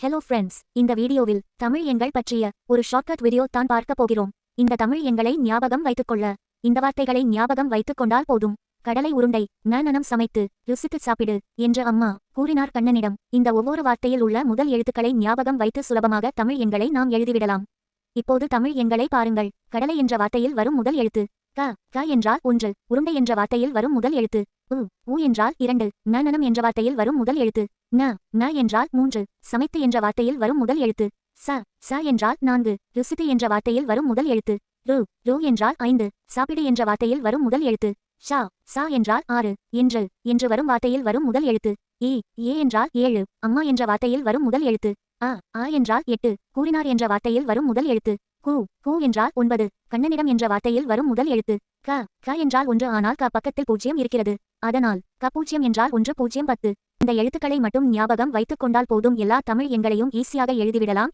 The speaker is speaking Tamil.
ஹலோ ஃப்ரெண்ட்ஸ் இந்த வீடியோவில் தமிழ் எண்கள் பற்றிய ஒரு ஷார்ட்கட் வீடியோ தான் பார்க்க போகிறோம். இந்த தமிழ் எண்களை ஞாபகம் வைத்துக்கொள்ள இந்த வார்த்தைகளை ஞாபகம் வைத்துக் கொண்டால் போதும். கடலை உருண்டை நனனம் சமைத்து ருசித்து சாப்பிடு என்று அம்மா கூறினார் கண்ணனிடம். இந்த ஒவ்வொரு வார்த்தையில் உள்ள முதல் எழுத்துக்களை ஞாபகம் வைத்து சுலபமாக தமிழ் எண்களை நாம் எழுதிவிடலாம். இப்போது தமிழ் எண்களை பாருங்கள். கடலை என்ற வார்த்தையில் வரும் முதல் எழுத்து க க என்றால் ஒன்று. உருண்டை என்ற வார்த்தையில் வரும் முதல் எழுத்து. உ உ என்றால் இரண்டு. நனனம் என்ற வார்த்தையில் வரும் முதல் எழுத்து. ந ந என்றால் மூன்று. சமைத்து என்ற வார்த்தையில் வரும் முதல் எழுத்து. ச ச என்றால் நான்கு. ருசித்து என்ற வார்த்தையில் வரும் முதல் எழுத்து. ரு ரு என்றால் ஐந்து. சாப்பிடு என்ற வார்த்தையில் வரும் முதல் எழுத்து. ஷா சா என்றால் ஆறு. என்று என்று வரும் வார்த்தையில் வரும் முதல் எழுத்து. ஏ ஏ என்றால் ஏழு. அம்மா என்ற வார்த்தையில் வரும் முதல் எழுத்து. அ ஆ என்றால் எட்டு. கூறினார் என்ற வார்த்தையில் வரும் முதல் எழுத்து. கு கு என்றால் ஒன்பது கண்ணனிடம் என்ற வார்த்தையில் வரும் முதல் எழுத்து. க க என்றால் ஒன்று ஆனால் க பக்கத்தில் பூஜ்ஜியம் இருக்கிறது. அதனால் க பூஜ்ஜியம் என்றால் ஒன்று பூஜ்ஜியம் பத்து. இந்த எழுத்துக்களை மட்டும் ஞாபகம் வைத்துக் கொண்டால் போதும். எல்லா தமிழ் எண்களையும் ஈஸியாக எழுதிவிடலாம்.